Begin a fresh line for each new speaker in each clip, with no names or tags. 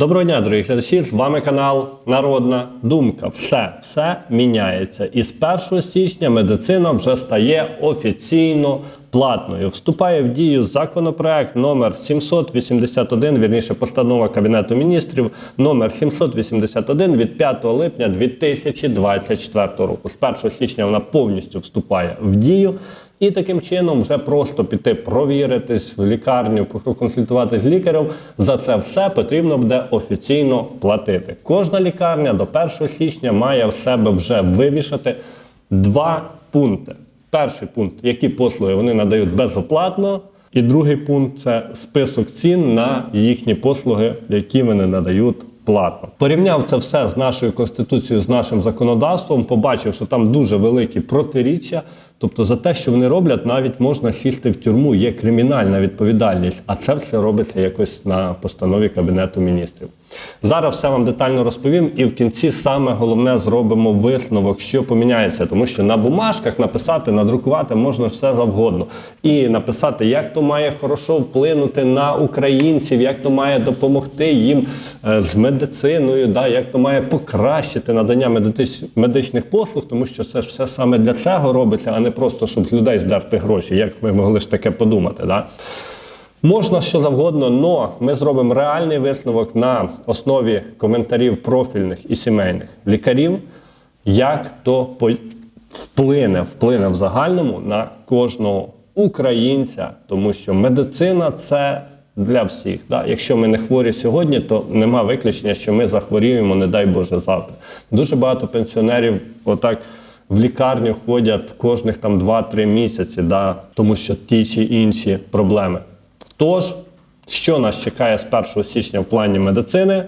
Доброго дня, дорогі глядачі! З вами канал Народна Думка. Все, все міняється. І з 1 січня медицина вже стає офіційно платною. Вступає в дію законопроект номер 781, вірніше постанова Кабінету міністрів номер 781 від 5 липня 2024 року. З 1 січня вона повністю вступає в дію. І таким чином вже просто піти провіритись в лікарню, проконсультуватись з лікарем. За це все потрібно буде офіційно платити. Кожна лікарня до 1 січня має в себе вже вивішати два пункти. Перший пункт, які послуги вони надають безоплатно. І другий пункт це список цін на їхні послуги, які вони надають платно. Порівняв це все з нашою конституцією, з нашим законодавством, побачив, що там дуже великі протиріччя. Тобто за те, що вони роблять, навіть можна сісти в тюрму, є кримінальна відповідальність, а це все робиться якось на постанові Кабінету міністрів. Зараз все вам детально розповім, і в кінці саме головне зробимо висновок, що поміняється, тому що на бумажках написати, надрукувати можна все завгодно. І написати, як то має хорошо вплинути на українців, як то має допомогти їм е, з медициною, да, як то має покращити надання медичних послуг, тому що це ж все саме для цього робиться, а не просто щоб з людей здерти гроші. Як ви могли ж таке подумати? Да? Можна що завгодно, але ми зробимо реальний висновок на основі коментарів профільних і сімейних лікарів, як то вплине, вплине в загальному на кожного українця, тому що медицина це для всіх. Да? Якщо ми не хворі сьогодні, то нема виключення, що ми захворіємо, не дай Боже, завтра. Дуже багато пенсіонерів отак. В лікарню ходять кожних там 2-3 місяці, да, тому що ті чи інші проблеми. Тож, що нас чекає з 1 січня в плані медицини,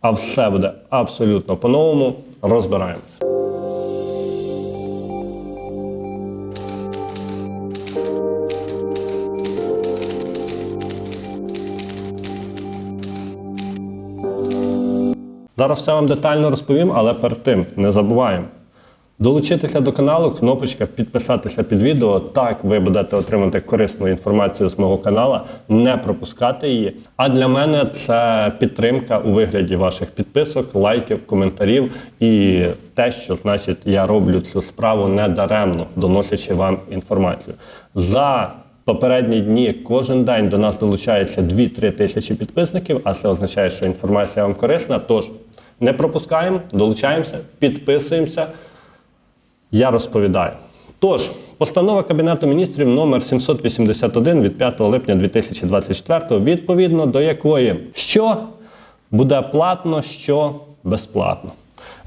а все буде абсолютно по-новому, розбираємось. Зараз все вам детально розповім, але перед тим не забуваємо. Долучитися до каналу, кнопочка підписатися під відео. Так ви будете отримати корисну інформацію з мого каналу, не пропускати її. А для мене це підтримка у вигляді ваших підписок, лайків, коментарів і те, що значить я роблю цю справу не даремно, доносячи вам інформацію. За Попередні дні кожен день до нас долучається 2-3 тисячі підписників, а це означає, що інформація вам корисна. Тож не пропускаємо, долучаємося, підписуємося. Я розповідаю. Тож, постанова Кабінету міністрів номер 781 від 5 липня 2024, відповідно до якої що буде платно, що безплатно.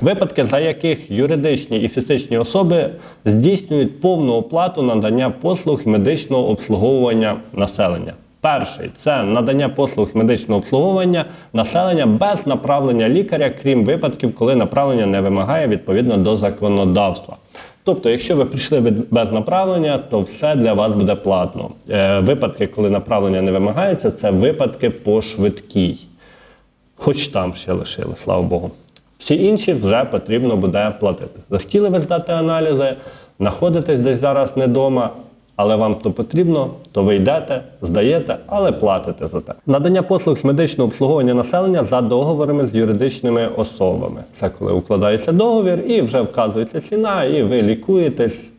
Випадки, за яких юридичні і фізичні особи здійснюють повну оплату надання послуг медичного обслуговування населення. Перший це надання послуг з медичного обслуговування населення без направлення лікаря, крім випадків, коли направлення не вимагає відповідно до законодавства. Тобто, якщо ви прийшли без направлення, то все для вас буде платно. Е, випадки, коли направлення не вимагається, це випадки по швидкій. Хоч там ще лишили, слава Богу. Всі інші вже потрібно буде платити. Захотіли ви здати аналізи, знаходитесь десь зараз не вдома, але вам то потрібно, то ви йдете, здаєте, але платите за те. Надання послуг з медичного обслуговування населення за договорами з юридичними особами. Це коли укладається договір і вже вказується ціна, і ви лікуєтесь,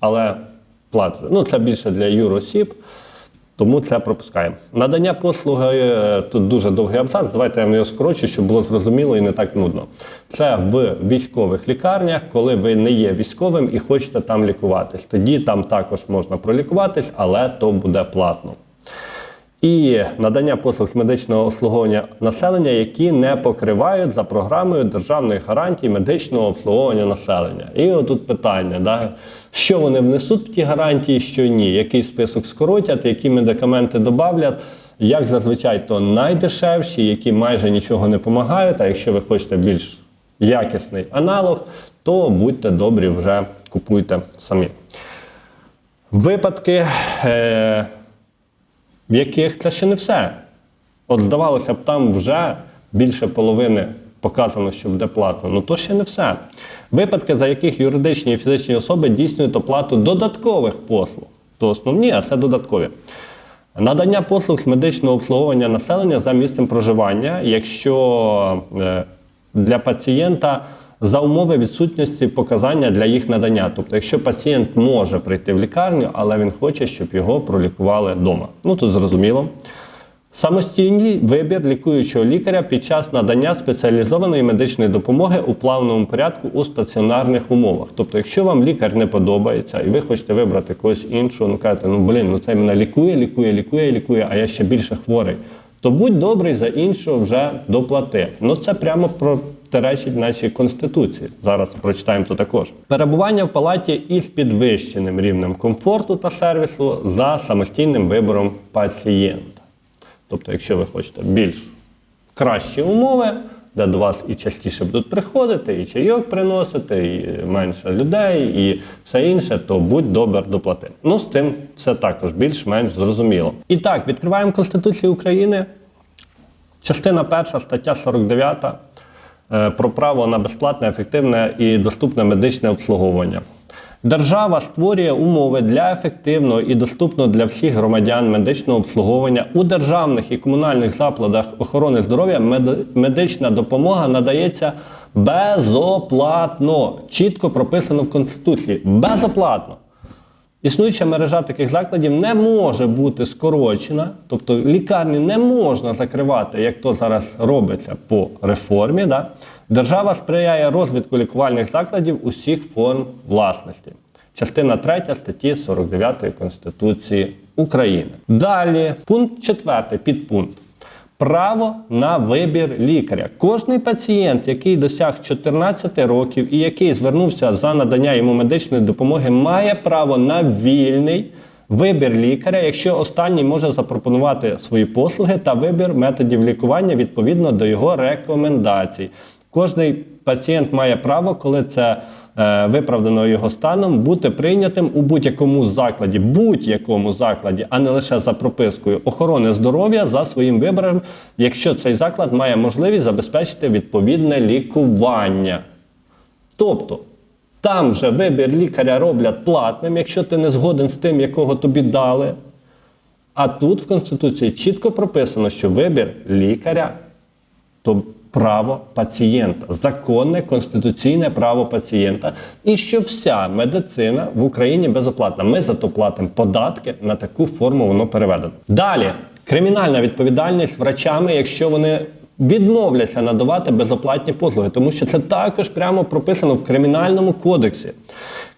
але платите. Ну, це більше для юросіб. Тому це пропускаємо. Надання послуги е, тут дуже довгий абзац. Давайте я вам його скорочу, щоб було зрозуміло і не так нудно. Це в військових лікарнях, коли ви не є військовим і хочете там лікуватись. Тоді там також можна пролікуватись, але то буде платно. І надання послуг з медичного обслуговування населення, які не покривають за програмою державних гарантій медичного обслуговування населення. І отут питання: да? що вони внесуть в ті гарантії, що ні, який список скоротять, які медикаменти додавлять. Як зазвичай, то найдешевші, які майже нічого не допомагають. А якщо ви хочете більш якісний аналог, то будьте добрі, вже купуйте самі. Випадки. Е- в яких це ще не все. От здавалося б, там вже більше половини показано, що буде платно. Ну то ще не все. Випадки, за яких юридичні і фізичні особи дійснюють оплату додаткових послуг. То основні, а це додаткові. Надання послуг з медичного обслуговування населення за місцем проживання, якщо е, для пацієнта за умови відсутності показання для їх надання. Тобто, якщо пацієнт може прийти в лікарню, але він хоче, щоб його пролікували вдома. Ну тут зрозуміло. Самостійний вибір лікуючого лікаря під час надання спеціалізованої медичної допомоги у плавному порядку у стаціонарних умовах. Тобто, якщо вам лікар не подобається і ви хочете вибрати когось іншого, ну кажете, ну блін, ну цей мене лікує, лікує, лікує, лікує, а я ще більше хворий. То будь добрий за іншого вже доплати. Ну це прямо про. Теречить нашій конституції. Зараз прочитаємо то також. Перебування в палаті із підвищеним рівнем комфорту та сервісу за самостійним вибором пацієнта. Тобто, якщо ви хочете більш кращі умови, де до вас і частіше будуть приходити, і чайок приносити, і менше людей, і все інше, то будь добр доплати. Ну, з цим все також більш-менш зрозуміло. І так, відкриваємо Конституцію України. Частина перша, стаття 49 е, про право на безплатне, ефективне і доступне медичне обслуговування. Держава створює умови для ефективного і доступного для всіх громадян медичного обслуговування у державних і комунальних закладах охорони здоров'я. мед- Медична допомога надається безоплатно. Чітко прописано в Конституції. Безоплатно. Існуюча мережа таких закладів не може бути скорочена, тобто лікарні не можна закривати, як то зараз робиться по реформі. Да? Держава сприяє розвитку лікувальних закладів усіх форм власності. Частина 3 статті 49 Конституції України. Далі, пункт 4, підпункт. Право на вибір лікаря. Кожний пацієнт, який досяг 14 років і який звернувся за надання йому медичної допомоги, має право на вільний вибір лікаря, якщо останній може запропонувати свої послуги та вибір методів лікування відповідно до його рекомендацій. Кожний пацієнт має право, коли це е, виправдано його станом, бути прийнятим у будь-якому закладі, будь-якому закладі, а не лише за пропискою охорони здоров'я за своїм вибором, якщо цей заклад має можливість забезпечити відповідне лікування. Тобто, там же вибір лікаря роблять платним, якщо ти не згоден з тим, якого тобі дали. А тут в Конституції чітко прописано, що вибір лікаря то право пацієнта, законне конституційне право пацієнта, і що вся медицина в Україні безоплатна. Ми зато платимо податки на таку форму воно переведено. Далі кримінальна відповідальність врачами, якщо вони. Відмовляться надавати безоплатні послуги, тому що це також прямо прописано в кримінальному кодексі.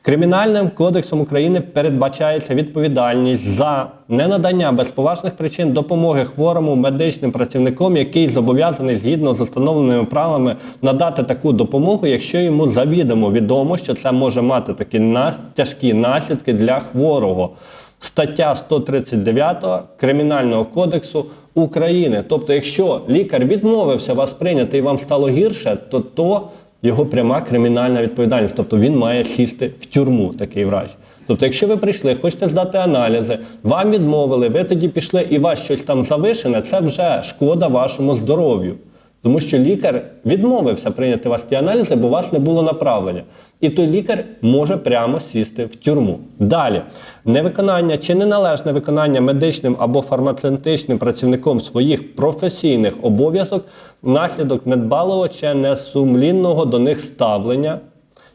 Кримінальним кодексом України передбачається відповідальність за ненадання без поважних причин допомоги хворому медичним працівником, який зобов'язаний згідно з установленими правилами надати таку допомогу, якщо йому завідомо відомо, що це може мати такі тяжкі наслідки для хворого. Стаття 139 Кримінального кодексу України. Тобто, якщо лікар відмовився вас прийняти і вам стало гірше, то то його пряма кримінальна відповідальність. Тобто він має сісти в тюрму, такий врач. Тобто, якщо ви прийшли, хочете здати аналізи, вам відмовили, ви тоді пішли і вас щось там завишене, це вже шкода вашому здоров'ю. Тому що лікар відмовився прийняти вас ті аналізи, бо у вас не було направлення. І той лікар може прямо сісти в тюрму. Далі, невиконання чи неналежне виконання медичним або фармацевтичним працівником своїх професійних обов'язок внаслідок недбалого чи несумлінного до них ставлення.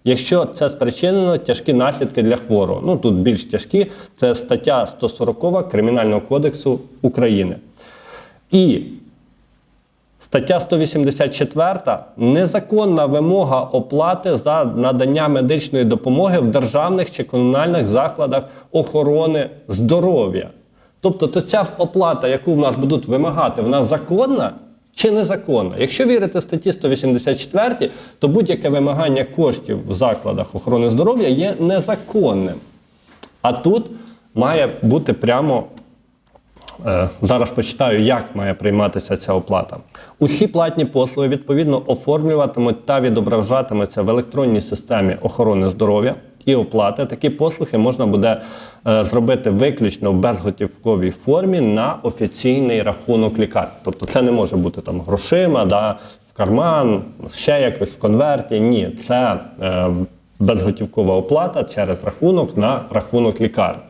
Якщо це спричинено тяжкі наслідки для хворого. Ну тут більш тяжкі, це стаття 140 Кримінального кодексу України. І Стаття 184 незаконна вимога оплати за надання медичної допомоги в державних чи комунальних закладах охорони здоров'я. Тобто, то ця оплата, яку в нас будуть вимагати, вона законна чи незаконна? Якщо вірити статті 184, то будь-яке вимагання коштів в закладах охорони здоров'я є незаконним. А тут має бути прямо Зараз почитаю, як має прийматися ця оплата. Усі платні послуги відповідно оформлюватимуть та відображатимуться в електронній системі охорони здоров'я і оплати. Такі послуги можна буде е, зробити виключно в безготівковій формі на офіційний рахунок лікарні. Тобто це не може бути там грошима, да, в карман, ще якось в конверті. Ні, це е, безготівкова оплата через рахунок на рахунок лікарні.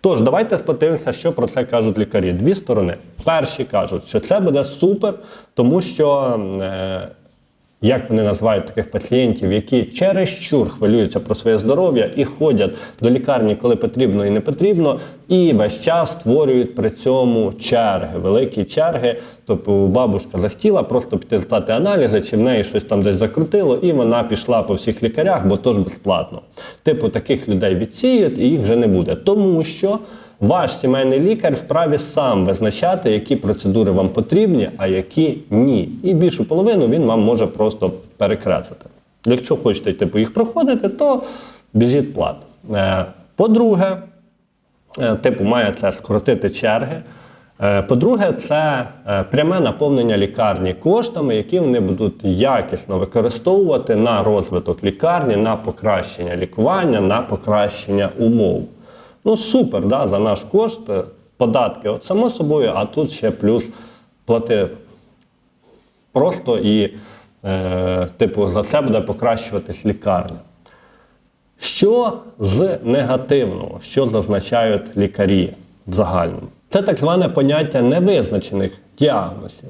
Тож, давайте подивимося, що про це кажуть лікарі. Дві сторони. Перші кажуть, що це буде супер, тому що. Е, як вони називають таких пацієнтів, які чересчур хвилюються про своє здоров'я і ходять до лікарні, коли потрібно і не потрібно, і весь час створюють при цьому черги, великі черги. Тобто бабушка захотіла просто піти здати аналізи, чи в неї щось там десь закрутило, і вона пішла по всіх лікарях, бо то ж безплатно. Типу таких людей відсіють і їх вже не буде. Тому що ваш сімейний лікар вправі сам визначати, які процедури вам потрібні, а які ні. І більшу половину він вам може просто перекреслити. Якщо хочете типу, їх проходити, то біжіть плат. Е, По-друге, е, типу, має це скоротити черги. Е, По-друге, це пряме наповнення лікарні коштами, які вони будуть якісно використовувати на розвиток лікарні, на покращення лікування, на покращення умов. Ну, супер, да, за наш кошт, е, податки, от само собою, а тут ще плюс плати просто і, е, типу, за це буде покращуватись лікарня. Що з негативного, що зазначають лікарі в загальному? Це так зване поняття невизначених діагнозів.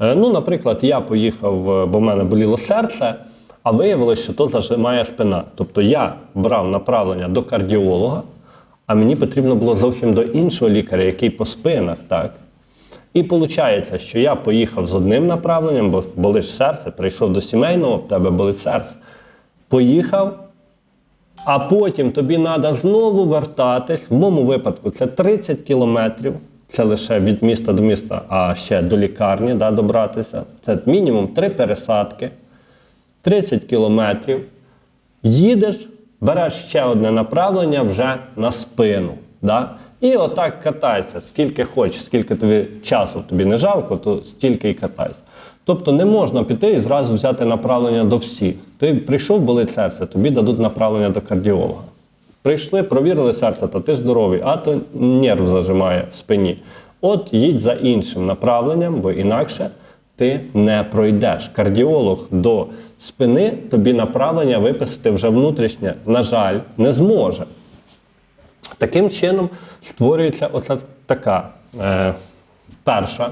Е, Ну, наприклад, я поїхав, е, бо в мене боліло серце, а виявилось, що то зажимає спина. Тобто я брав направлення до кардіолога, а мені потрібно було зовсім до іншого лікаря, який по спинах, так? І виходить, що я поїхав з одним направленням, бо болить серце, прийшов до сімейного, в тебе болить серце. Поїхав, а потім тобі треба знову вертатись. В моєму випадку це 30 кілометрів. Це лише від міста до міста, а ще до лікарні да, добратися. Це мінімум три пересадки, 30 кілометрів. Їдеш, береш ще одне направлення вже на спину. Да? І отак катайся, скільки хочеш, скільки тобі часу тобі не жалко, то стільки і катайся. Тобто не можна піти і зразу взяти направлення до всіх. Ти прийшов, болить серце, тобі дадуть направлення до кардіолога. Прийшли, провірили серце, та ти здоровий, а то нерв зажимає в спині. От їдь за іншим направленням, бо інакше ти не пройдеш. Кардіолог до спини тобі направлення виписати вже внутрішнє, на жаль, не зможе. Таким чином створюється оця така е, перша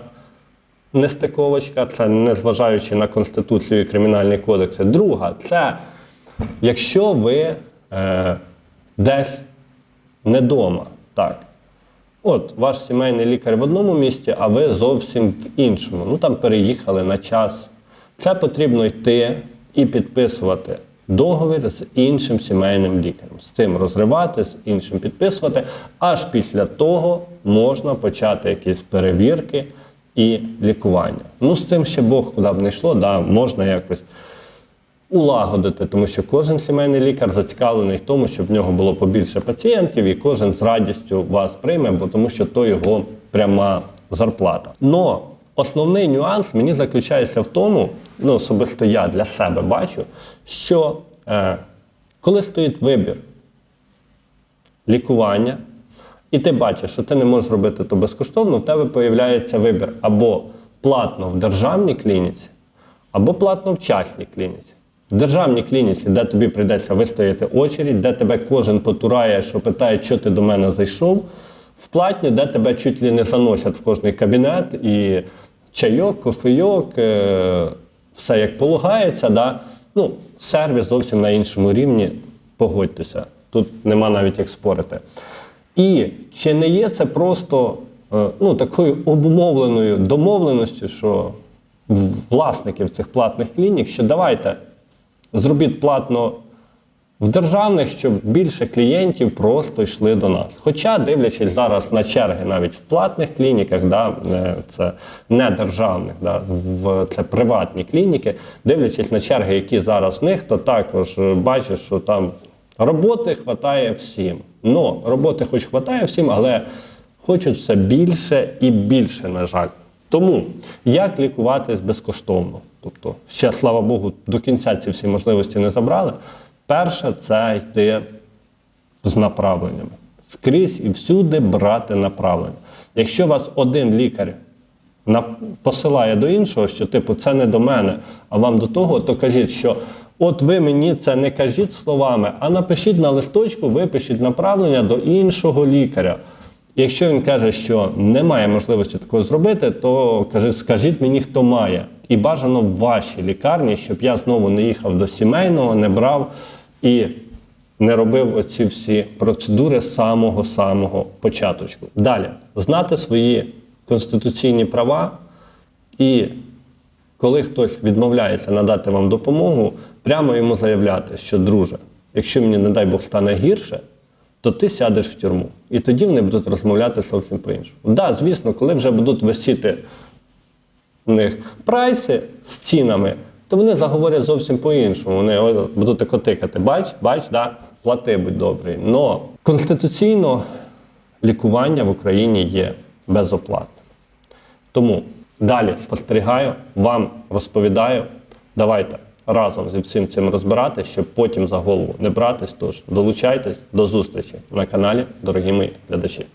нестиковочка, це незважаючи на Конституцію і Кримінальний кодекс. Друга це якщо ви е, десь не вдома, так. От ваш сімейний лікар в одному місті, а ви зовсім в іншому. Ну там переїхали на час. Це потрібно йти і підписувати договір з іншим сімейним лікарем. З цим розривати, з іншим підписувати. Аж після того можна почати якісь перевірки і лікування. Ну, з цим ще Бог куди б не йшло, да, можна якось улагодити, тому що кожен сімейний лікар зацікавлений в тому, щоб в нього було побільше пацієнтів, і кожен з радістю вас прийме, бо тому що то його пряма зарплата. Но основний нюанс мені заключається в тому, ну особисто я для себе бачу, що е, коли стоїть вибір лікування, і ти бачиш, що ти не можеш зробити то безкоштовно, в тебе з'являється вибір або платно в державній клініці, або платно в частній клініці. В державній клініці, де тобі прийдеться вистояти очередь, де тебе кожен потурає, що питає, що ти до мене зайшов, в платні, де тебе чуть ли не заносять в кожний кабінет, і чайок, кофейок, е, все як полагається. Да? Ну, сервіс зовсім на іншому рівні, погодьтеся. Тут нема навіть як спорити. І чи не є це просто е, ну, такою обумовленою домовленістю, що власників цих платних клінік, що давайте зробіть платно в державних, щоб більше клієнтів просто йшли до нас. Хоча, дивлячись зараз на черги навіть в платних клініках, да, е, це не державних, да, в, це приватні клініки, дивлячись на черги, які зараз в них, то також е, бачиш, що там роботи вистачає всім. Ну, роботи хоч вистачає всім, але хочуть все більше і більше, на жаль. Тому як лікуватись безкоштовно? Тобто, ще слава Богу, до кінця ці всі можливості не забрали. Перше це йти з направленнями. Скрізь і всюди брати направлення. Якщо вас один лікар посилає до іншого, що типу це не до мене, а вам до того, то кажіть, що От ви мені це не кажіть словами, а напишіть на листочку, випишіть направлення до іншого лікаря. Якщо він каже, що немає можливості такого зробити, то каже, скажіть мені, хто має. І бажано в вашій лікарні, щоб я знову не їхав до сімейного, не брав і не робив оці всі процедури з самого-самого початочку. Далі, знати свої конституційні права і коли хтось відмовляється надати вам допомогу, прямо йому заявляти, що друже, якщо мені, не дай Бог, стане гірше, то ти сядеш в тюрму. І тоді вони будуть розмовляти зовсім по-іншому. Так, да, звісно, коли вже будуть висіти у них прайси з цінами, то вони заговорять зовсім по-іншому. Вони будуть тако тикати. Бач, бач, да, плати, будь добрий. Но конституційно лікування в Україні є безоплатним. Тому далі спостерігаю, вам розповідаю. Давайте разом зі всім цим розбирати, щоб потім за голову не братись. Тож долучайтесь до зустрічі на каналі, дорогі мої глядачі.